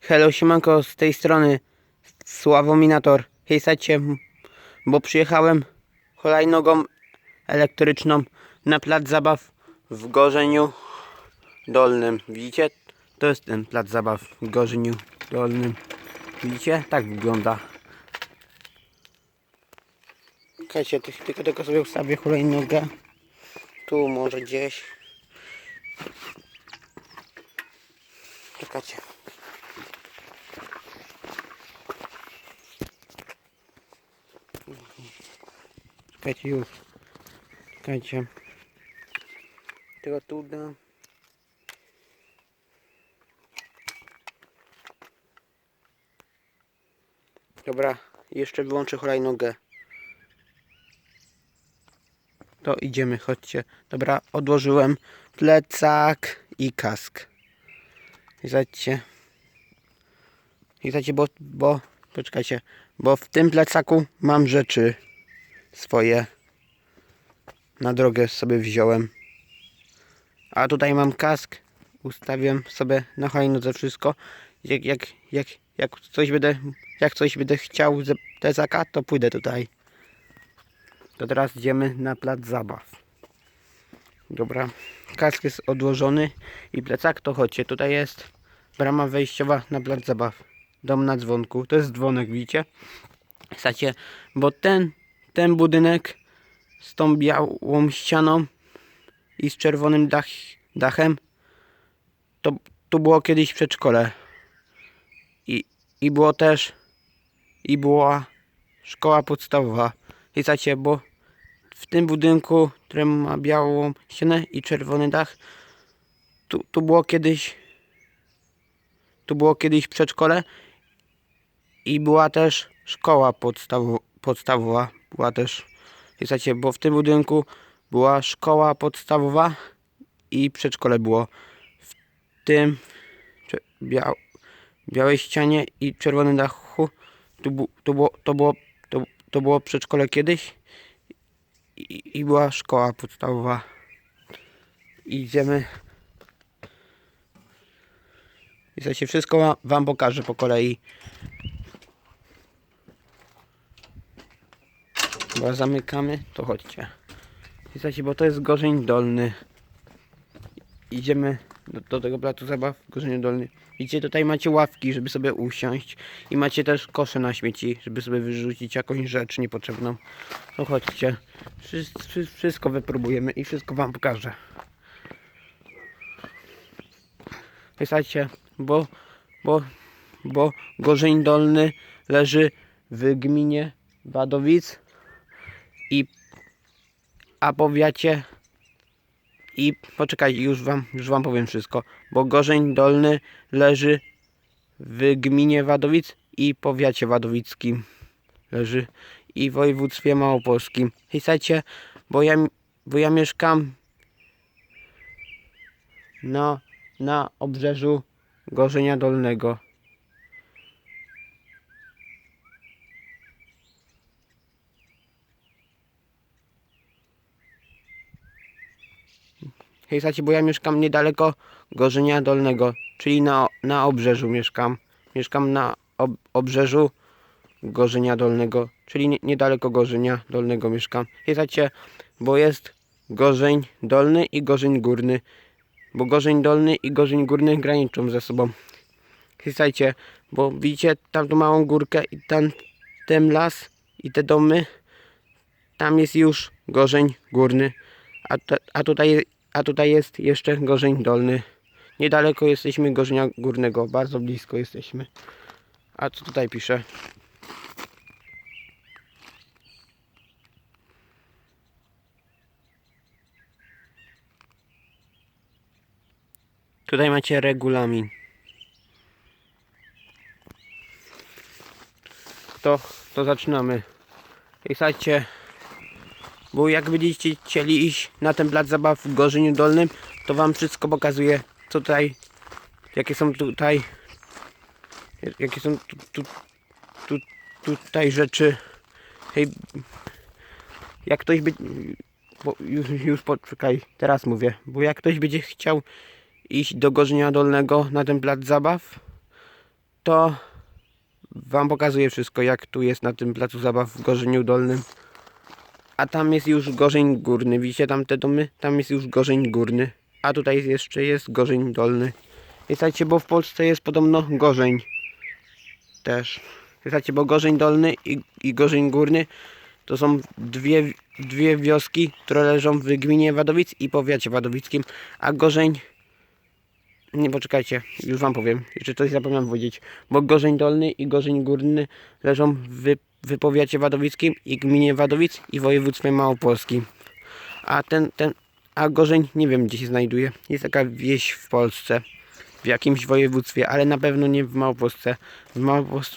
Hello, siemanko, z tej strony Sławominator. Hejsacie, bo przyjechałem hulajnogą elektryczną na plac zabaw w Gorzeniu Dolnym. Widzicie? To jest ten plac zabaw w Gorzeniu Dolnym. Widzicie? Tak wygląda. Czekajcie, ty- tylko tego sobie ustawię hulajnogę. Tu może gdzieś. Czekajcie. Czekajcie już. Czekajcie. Tu dam. Dobra, jeszcze wyłączę hulajnogę. To idziemy, chodźcie. Dobra, odłożyłem plecak i kask. I zobaczcie, bo, bo, poczekajcie, bo w tym plecaku mam rzeczy swoje. Na drogę sobie wziąłem. A tutaj mam kask. Ustawiam sobie na hajnodze wszystko. Jak, jak, jak, jak coś będę, jak coś będę chciał z plecaka, to pójdę tutaj. To teraz idziemy na plac zabaw. Dobra, kask jest odłożony i plecak to chodźcie, tutaj jest brama wejściowa na plac zabaw. Dom na dzwonku, to jest dzwonek, widzicie? Słuchajcie, bo ten, ten budynek z tą białą ścianą i z czerwonym dach, dachem to tu było kiedyś przedszkole. I, I było też i była szkoła podstawowa. Słuchajcie, bo w tym budynku, który ma białą ścianę i czerwony dach, tu, tu było kiedyś tu było kiedyś przedszkole i była też szkoła podstawo, podstawowa. Była też, wiecie, bo w tym budynku była szkoła podstawowa i przedszkole było. W tym biał, białej ścianie i czerwonym dachu tu, tu było, to, było, to, to było przedszkole kiedyś i, i była szkoła podstawowa. Idziemy. I słuchajcie, wszystko wa- wam pokażę po kolei. Bo zamykamy, to chodźcie. Słuchajcie, bo to jest Gorzeń Dolny. Idziemy do, do tego placu zabaw w Gorzeniu Dolny. Widzicie, tutaj macie ławki, żeby sobie usiąść. I macie też kosze na śmieci, żeby sobie wyrzucić jakąś rzecz niepotrzebną. No chodźcie. Wszystko, wszystko wypróbujemy i wszystko wam pokażę. Słuchajcie, bo, bo, bo Gorzeń Dolny leży w gminie Wadowic i a powiacie i poczekaj, już wam, już wam powiem wszystko, bo Gorzeń Dolny leży w gminie Wadowic i powiacie wadowickim leży i województwie małopolskim. I słuchajcie, bo ja, bo ja mieszkam na, na obrzeżu Gorzenia Dolnego. Hej, bo ja mieszkam niedaleko Gorzenia Dolnego, czyli na, na obrzeżu mieszkam. Mieszkam na ob, obrzeżu Gorzenia Dolnego, czyli nie, niedaleko Gorzenia Dolnego mieszkam. Hej, bo jest Gorzeń Dolny i Gorzeń Górny, bo Gorzeń Dolny i Gorzeń Górny graniczą ze sobą. Hej, bo widzicie tam tą małą górkę i tam ten las i te domy, tam jest już Gorzeń Górny, a, a, tutaj, a tutaj jest jeszcze Gorzeń Dolny. Niedaleko jesteśmy Gorzenia Górnego, bardzo blisko jesteśmy. A co tutaj pisze? Tutaj macie regulamin. To, to zaczynamy. I słuchajcie, bo jak będziecie chcieli iść na ten plac zabaw w Gorzeniu Dolnym, to wam wszystko pokazuję, tutaj, jakie są tutaj, jakie są tu, tu, tu, tutaj rzeczy. Hej, jak ktoś by, bo już, już poczekaj, teraz mówię, bo jak ktoś będzie chciał iść do Gorzenia Dolnego na ten plac zabaw, to wam pokazuję wszystko, jak tu jest na tym placu zabaw w Gorzeniu Dolnym. A tam jest już Gorzeń Górny. Widzicie tam te domy? Tam jest już Gorzeń Górny. A tutaj jeszcze jest Gorzeń Dolny. I bo w Polsce jest podobno Gorzeń. Też. Słuchajcie, bo Gorzeń Dolny i, i Gorzeń Górny to są dwie, dwie wioski, które leżą w gminie Wadowic i powiacie wadowickim. A Gorzeń... Nie, poczekajcie, już wam powiem. Jeszcze coś zapomniałem powiedzieć. Bo Gorzeń Dolny i Gorzeń Górny leżą w, w wadowickim i gminie Wadowic i województwie małopolskim. A ten, ten, a Gorzeń nie wiem gdzie się znajduje. Jest taka wieś w Polsce. W jakimś województwie, ale na pewno nie w Małopolsce. W,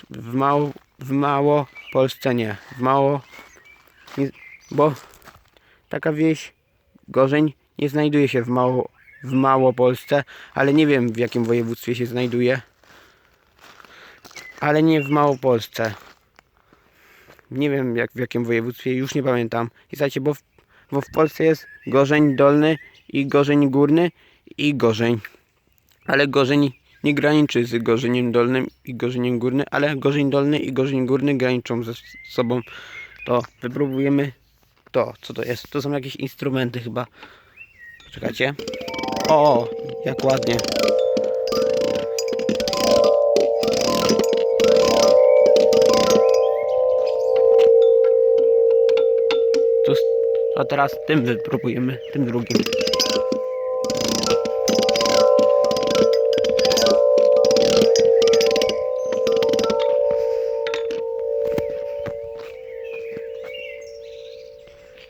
w, w Małopolsce nie. W Mało... Nie, bo taka wieś Gorzeń nie znajduje się w Mało, w Małopolsce, ale nie wiem w jakim województwie się znajduje. Ale nie w Małopolsce. Nie wiem jak w jakim województwie, już nie pamiętam. I słuchajcie, bo w, bo w Polsce jest Gorzeń Dolny i Gorzeń Górny i Gorzeń. Ale Gorzeń nie graniczy z Gorzeniem Dolnym i Gorzeniem Górnym, ale Gorzeń Dolny i Gorzeń Górny graniczą ze sobą. To wypróbujemy to, co to jest. To są jakieś instrumenty chyba. Czekajcie. O, jak ładnie. A teraz tym wypróbujemy, tym drugim.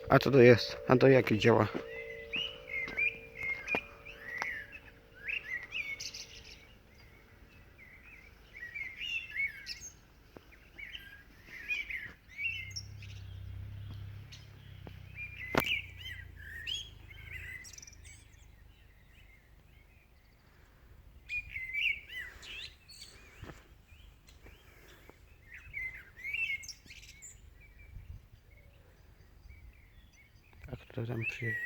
A co to jest? A to jakie działa? Kto tam przyjechał?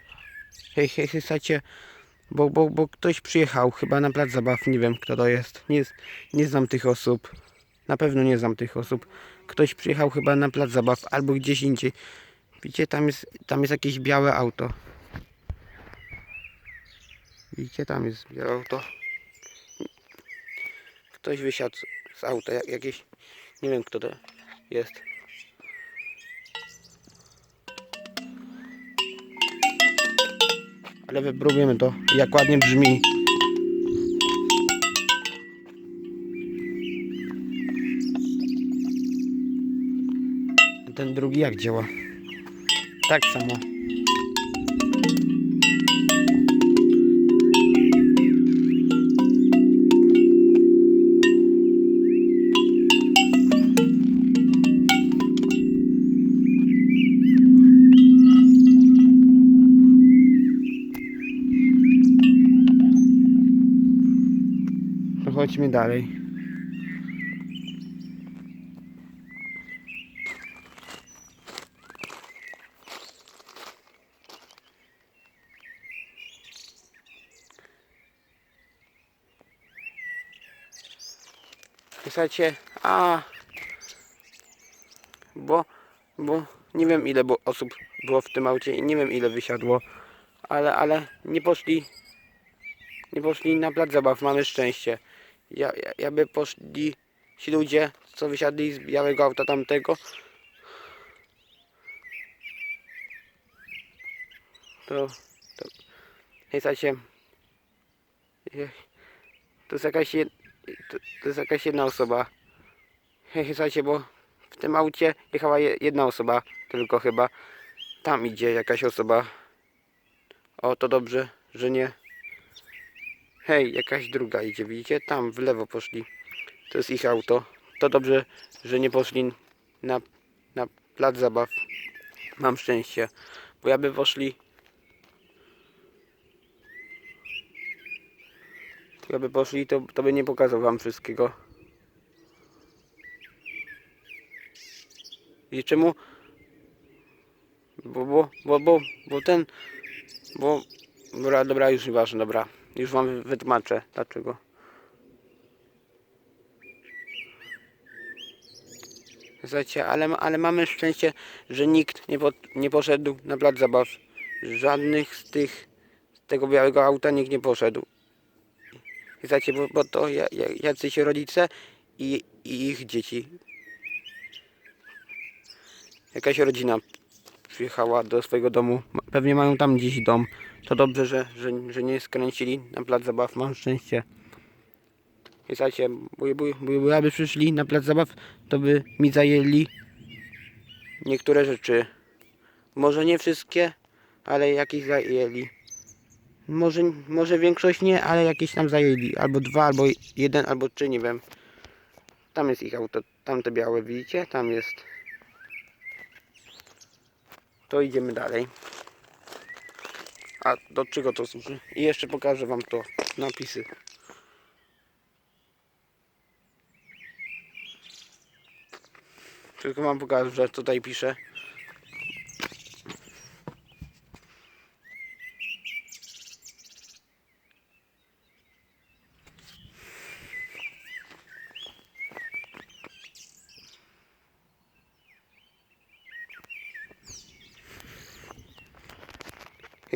Hej, hej, hej, słuchajcie, bo, bo, bo ktoś przyjechał chyba na plac zabaw, nie wiem kto to jest. Nie, nie znam tych osób. Na pewno nie znam tych osób. Ktoś przyjechał chyba na plac zabaw albo gdzieś indziej. Widzicie, tam jest, tam jest jakieś białe auto. Widzicie, tam jest białe auto. Ktoś wysiadł z auta, jak- jakieś, nie wiem kto to jest. Ale wypróbujemy to, jak ładnie brzmi. Ten drugi jak działa? Tak samo. Chodźmy dalej. Słuchajcie, a bo, bo nie wiem ile było osób było w tym aucie i nie wiem ile wysiadło, ale, ale nie poszli nie poszli na plac zabaw, mamy szczęście. Ja, by poszli ci ludzie, co wysiadli z białego auta tamtego. To, to, hej, słuchajcie, to jest jakaś, to, to jest jakaś jedna osoba. Słuchajcie, bo w tym aucie jechała je, jedna osoba, tylko chyba. Tam idzie jakaś osoba. O, to dobrze, że nie. Hej, jakaś druga idzie, widzicie? Tam w lewo poszli. To jest ich auto. To dobrze, że nie poszli na, na plac zabaw. Mam szczęście, bo ja by poszli. Ja by poszli, to, to by nie pokazał wam wszystkiego. I czemu? Bo, bo, bo, bo, bo ten, bo, dobra, dobra, już nieważne, dobra. Już wam wytłumaczę dlaczego. Słuchajcie, ale, ale mamy szczęście, że nikt nie, po, nie poszedł na plac zabaw. Żadnych z tych, z tego białego auta nikt nie poszedł. Słuchajcie, bo, bo to ja, ja, jacyś rodzice i, i ich dzieci. Jakaś rodzina przyjechała do swojego domu. Pewnie mają tam gdzieś dom. To dobrze, że, że, że nie skręcili na plac zabaw. Mam szczęście. Słuchajcie, bo, bo, aby przyszli na plac zabaw, to by mi zajęli niektóre rzeczy. Może nie wszystkie, ale jakieś zajęli. Może, może większość nie, ale jakieś tam zajęli. Albo dwa, albo jeden, albo trzy, nie wiem. Tam jest ich auto, tam te białe, widzicie? Tam jest. To idziemy dalej. A do czego to służy? I jeszcze pokażę wam to, napisy. Tylko wam pokażę, że tutaj piszę.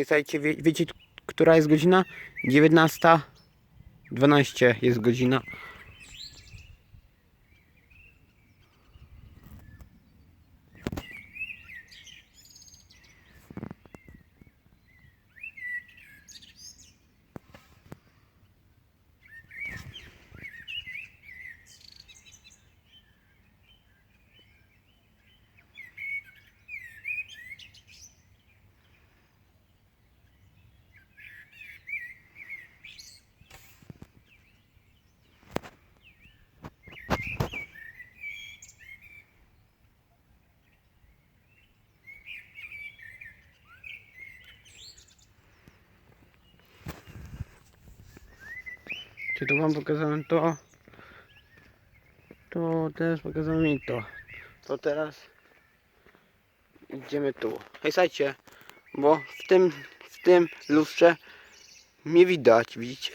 I Słuchajcie, wie, wiecie, która jest godzina? 19.12 jest godzina. Tu wam pokazałem to? To też pokazałem mi to. To teraz idziemy tu. Hej, bo w tym, w tym lustrze mnie widać, widzicie?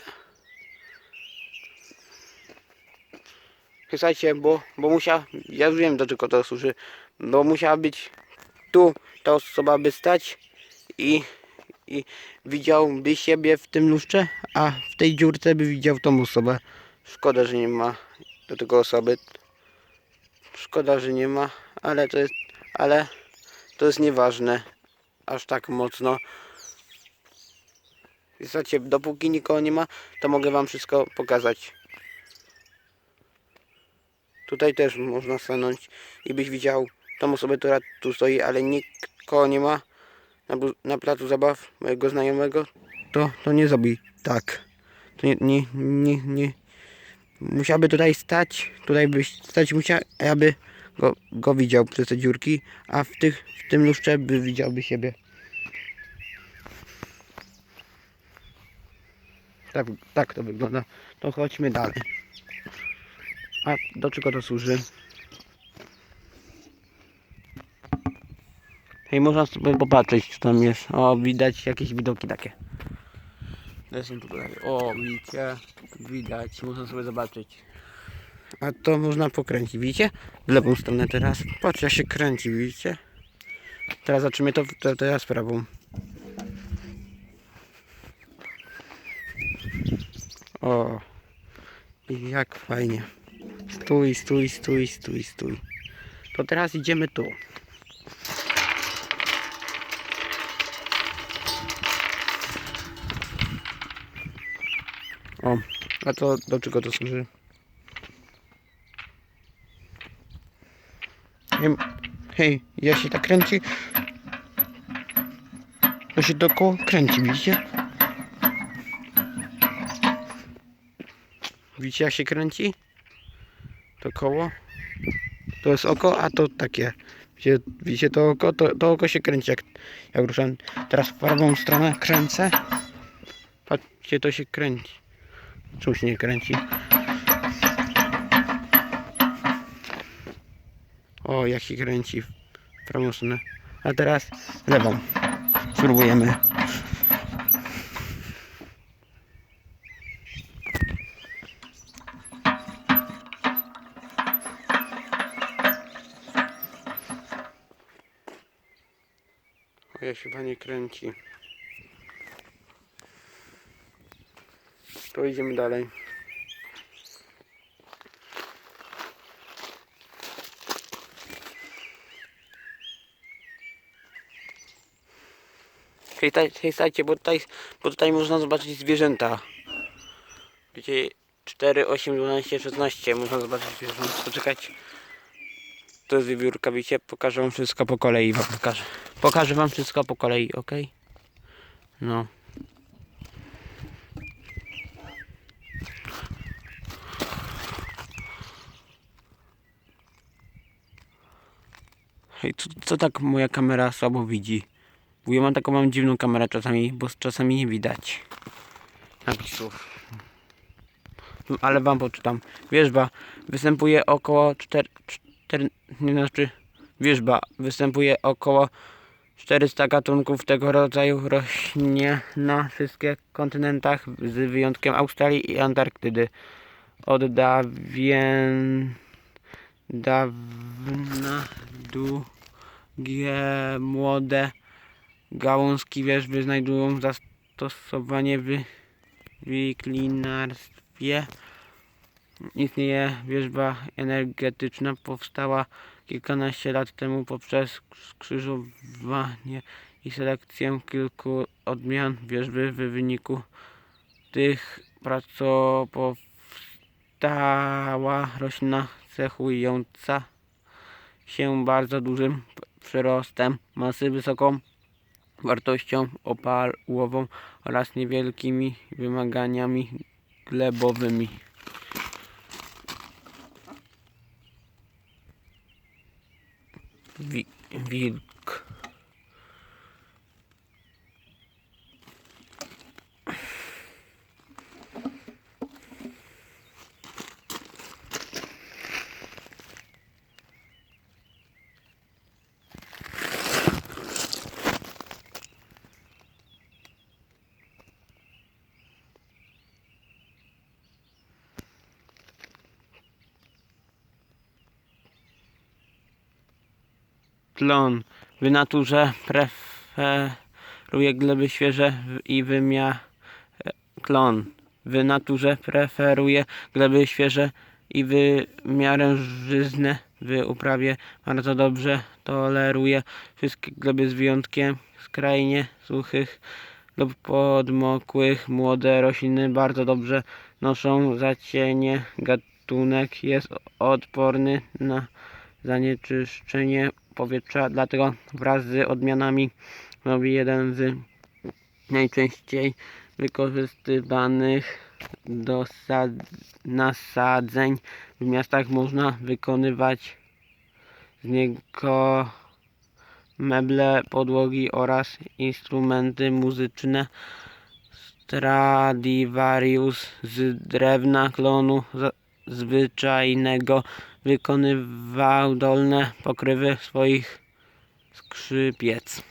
Słuchajcie, bo, bo musiała, ja już wiem do to służy, bo musiała być tu ta osoba by stać i, i widziałby siebie w tym lustrze, a w tej dziurce by widział tą osobę. Szkoda, że nie ma do tego osoby. Szkoda, że nie ma, ale to jest, ale to jest nieważne aż tak mocno. Słuchajcie, dopóki nikogo nie ma, to mogę wam wszystko pokazać. Tutaj też można stanąć i byś widział tą osobę, która tu stoi, ale nikogo nie ma na, na placu zabaw mojego znajomego, to, to nie zrobi tak. To nie, nie, nie, nie. Musiałby tutaj stać, tutaj byś stać musiał, aby go, go widział przez te dziurki, a w, tych, w tym lustrze by widziałby siebie. Tak, tak to wygląda. To chodźmy dalej. A do czego to służy? Hej, można sobie popatrzeć, co tam jest. O, widać jakieś widoki takie. Lecę tutaj. O, widzicie? Widać, można sobie zobaczyć. A to można pokręcić, widzicie? W lewą stronę teraz. Patrz, jak się kręci, widzicie? Teraz zobaczymy to, to teraz prawą. O, i jak fajnie. Stój, stój, stój, stój, stój. To teraz idziemy tu. A to do czego to służy? Hej, hej, ja się tak kręci. To się dookoła kręci, widzicie? Widzicie jak się kręci? To koło. To jest oko, a to takie. Widzicie, widzicie to oko? To, to oko się kręci jak, jak ruszam. Teraz w prawą stronę kręcę. Patrzcie, to się kręci. Czemu się nie kręci? O, jak się kręci w. A teraz lewą. Spróbujemy. O, jak się pani kręci. To idziemy dalej. Hej, taj- hej, stajcie, bo tutaj, bo tutaj można zobaczyć zwierzęta. Gdzie 4, 8, 12, 16 można zobaczyć zwierzęta. Poczekajcie. To jest wiewiórka, widzicie? Pokażę wam wszystko po kolei wam pokażę. Pokażę wam wszystko po kolei, ok? No. Hej, co, co tak moja kamera słabo widzi? Bo ja mam taką mam dziwną kamerę czasami, bo czasami nie widać napisów. Ale wam poczytam. Wierzba występuje około 4, 4 nie znaczy wierzba występuje około 400 gatunków tego rodzaju rośnie na wszystkich kontynentach z wyjątkiem Australii i Antarktydy. Od dawien dawna długie młode gałązki wierzby znajdują zastosowanie w wiklinarstwie. Istnieje wierzba energetyczna, powstała kilkanaście lat temu poprzez skrzyżowanie i selekcję kilku odmian wierzby. W wyniku tych prac powstała roślina cechująca się bardzo dużym przyrostem masy, wysoką wartością opałową oraz niewielkimi wymaganiami glebowymi. Wi- wilk. Tlon. W naturze preferuje gleby świeże i wymiar klon. W naturze preferuje gleby świeże i wymiarę żyzne. W uprawie bardzo dobrze toleruje wszystkie gleby z wyjątkiem skrajnie suchych lub podmokłych. Młode rośliny bardzo dobrze noszą zacienie. Gatunek jest odporny na zanieczyszczenie powietrza, dlatego wraz z odmianami robi jeden z najczęściej wykorzystywanych dosad, nasadzeń w miastach można wykonywać z niego meble, podłogi oraz instrumenty muzyczne. Stradivarius z drewna klonu za- zwyczajnego wykonywał dolne pokrywy swoich skrzypiec.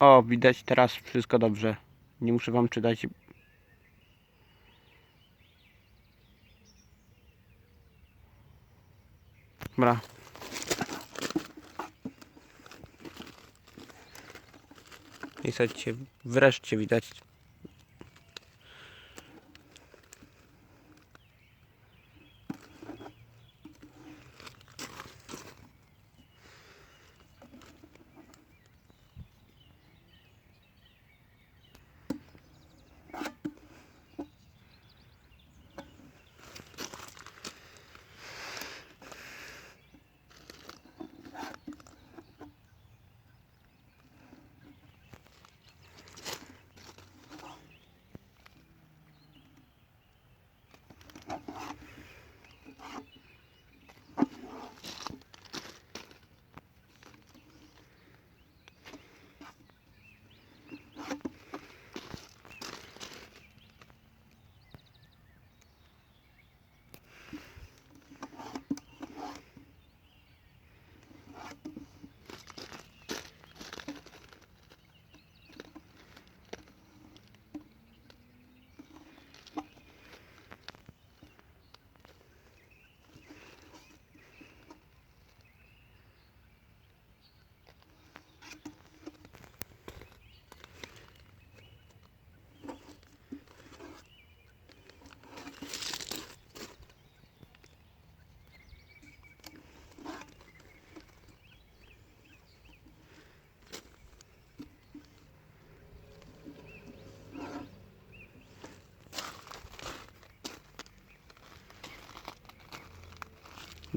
O, widać teraz wszystko dobrze. Nie muszę wam czytać. Dobra. I wreszcie widać.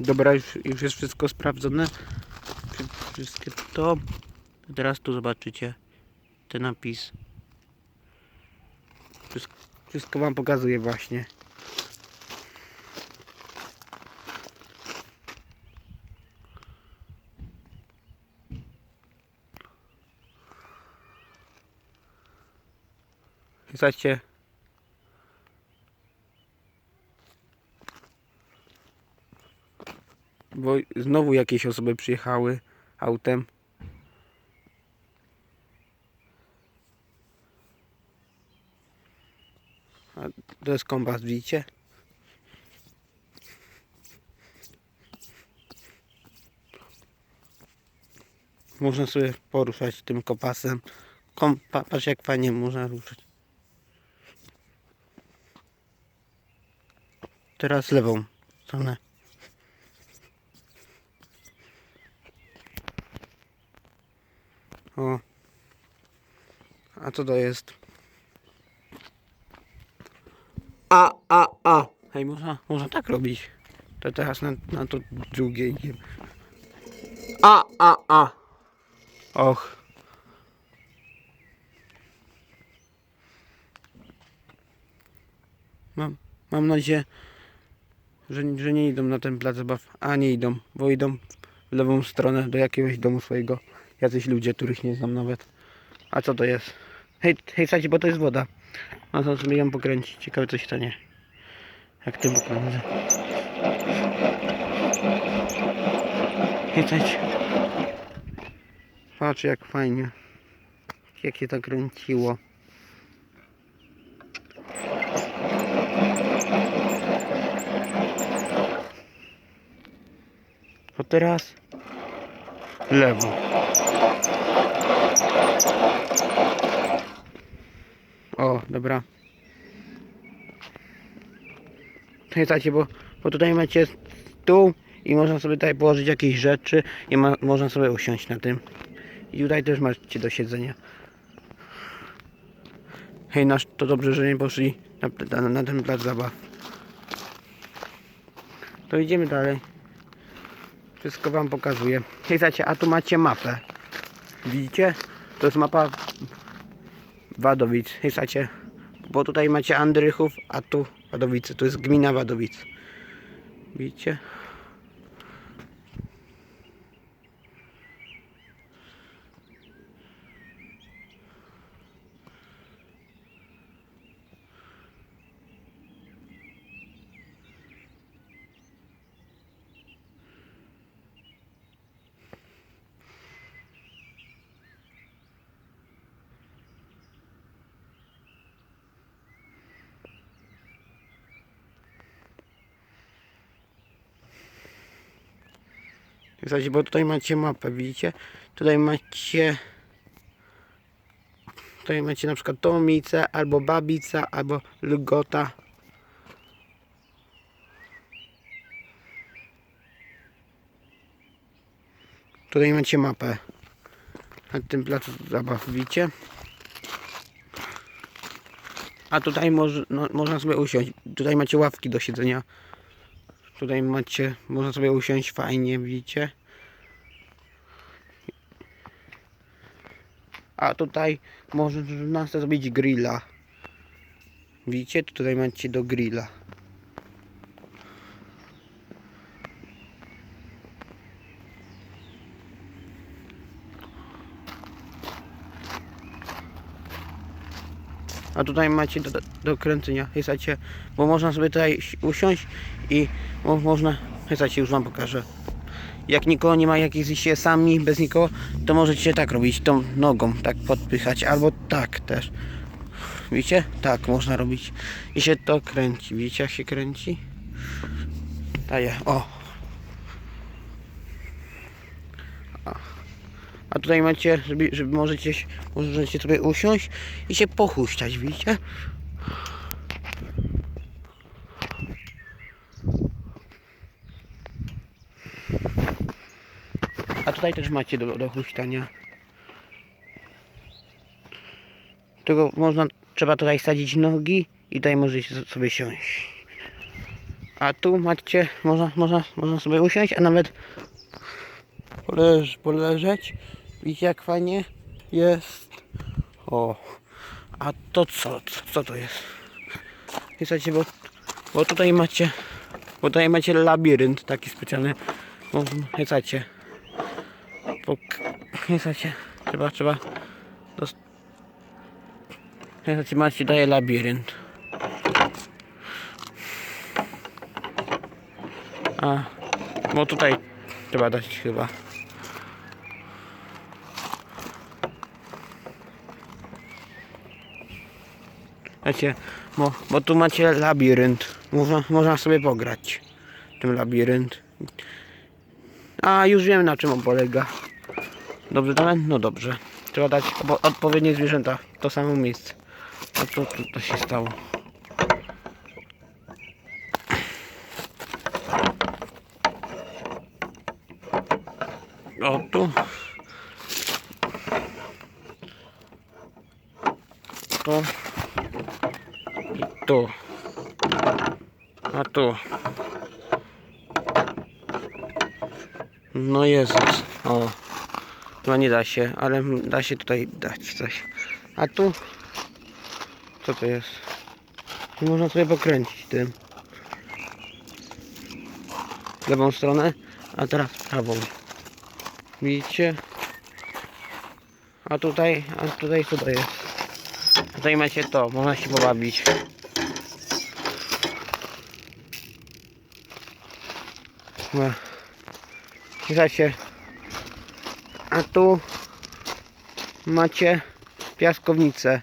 Dobra, już, już jest wszystko sprawdzone. Wszy- Wszystkie to. Teraz tu zobaczycie ten napis. Wszystko, wszystko wam pokazuję właśnie. Zobaczcie. Bo znowu jakieś osoby przyjechały autem. A to jest kompas, widzicie? Można sobie poruszać tym kompasem. Kompa, patrz jak fajnie można ruszać. Teraz lewą stronę. O. A co to jest? A, a, a. Hej, można, można tak robić. To teraz na, na to drugie. A, a, a. Och. Mam, mam nadzieję, że, że nie idą na ten plac zabaw. A nie idą, bo idą w lewą stronę do jakiegoś domu swojego. Jacyś ludzie, których nie znam nawet. A co to jest? Hej, hej, słuchajcie, bo to jest woda. A to sobie ją pokręcić. Ciekawe co się stanie. Jak tym pokręcę. Hej, słuchajcie. Patrz jak fajnie. Jak się to kręciło. A teraz lewo. Dobra. Pamiętajcie, bo, bo tutaj macie stół i można sobie tutaj położyć jakieś rzeczy i ma, można sobie usiąść na tym. I tutaj też macie do siedzenia. Hej, nasz, to dobrze, że nie poszli na, na, na ten plac zabaw. To idziemy dalej. Wszystko wam pokazuję. Hej, słuchajcie, a tu macie mapę. Widzicie? To jest mapa Wadowic. Słuchajcie, bo tutaj macie Andrychów, a tu Wadowice. To jest gmina Wadowic. Widzicie? Słuchajcie, bo tutaj macie mapę, widzicie? Tutaj macie... Tutaj macie na przykład Tomice, albo Babica, albo Lgota. Tutaj macie mapę. Na tym placu zabaw, widzicie? A tutaj może, no, można sobie usiąść. Tutaj macie ławki do siedzenia. Tutaj macie, można sobie usiąść fajnie, widzicie? A tutaj można sobie zrobić grilla. Widzicie? Tutaj macie do grilla. A tutaj macie do, do kręcenia, słuchajcie, bo można sobie tutaj si- usiąść i mo, można, słuchajcie, już wam pokażę. Jak nikogo nie ma, jak jesteście sami, bez nikogo, to możecie tak robić, tą nogą tak podpychać, albo tak też. Widzicie? Tak można robić. I się to kręci. Widzicie jak się kręci? Daję, o. A tutaj macie, żeby, żeby możecie, możecie sobie usiąść i się pochuśtać, widzicie? A tutaj też macie do, do huśtania. Tylko można, trzeba tutaj sadzić nogi i tutaj możecie sobie siąść. A tu macie, można, można, można sobie usiąść, a nawet poleż, poleżeć. Widzicie jak fajnie jest. O, a to co? Co to jest? Wiecie, bo, bo tutaj macie, bo tutaj macie labirynt taki specjalny. Wiecie, bo, wiecie, trzeba, trzeba, wiecie, macie, daje labirynt. A, bo tutaj trzeba dać chyba. Wiecie, bo, bo tu macie labirynt. Można, można sobie pograć. Tym labirynt. A, już wiem na czym on polega. Dobrze, dane? No dobrze. Trzeba dać odpowiednie zwierzęta w to samo miejsce. A to, to, to się stało. O, tu. Tu. Tu. A tu. No Jezus. O. No nie da się, ale da się tutaj dać coś. A tu? Co to jest? Można sobie pokręcić tym. W lewą stronę, a teraz prawą. Widzicie? A tutaj, a tutaj co to jest? Tutaj macie to, można się pobawić. No. Słuchajcie. A tu macie piaskownicę.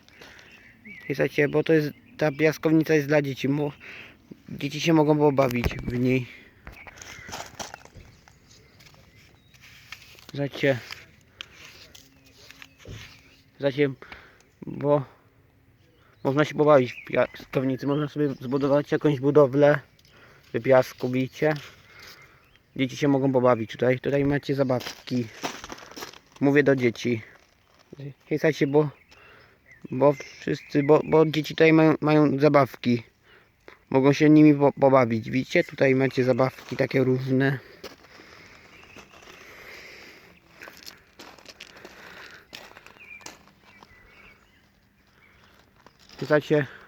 Słuchajcie, bo to jest ta piaskownica jest dla dzieci. Mo, dzieci się mogą pobawić w niej. Zacie. Zacie, bo można się pobawić w piaskownicy. Można sobie zbudować jakąś budowlę w piasku, widzicie? Dzieci się mogą pobawić tutaj. Tutaj macie zabawki. Mówię do dzieci. Słuchajcie, bo bo wszyscy, bo, bo dzieci tutaj mają, mają zabawki. Mogą się nimi po, pobawić. Widzicie? Tutaj macie zabawki takie różne. Słuchajcie.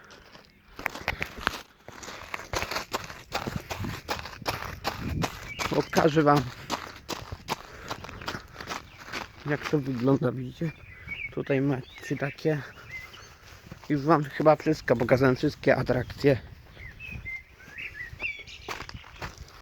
Pokażę wam jak to wygląda, widzicie? Tutaj macie takie. Już wam chyba wszystko pokazałem, wszystkie atrakcje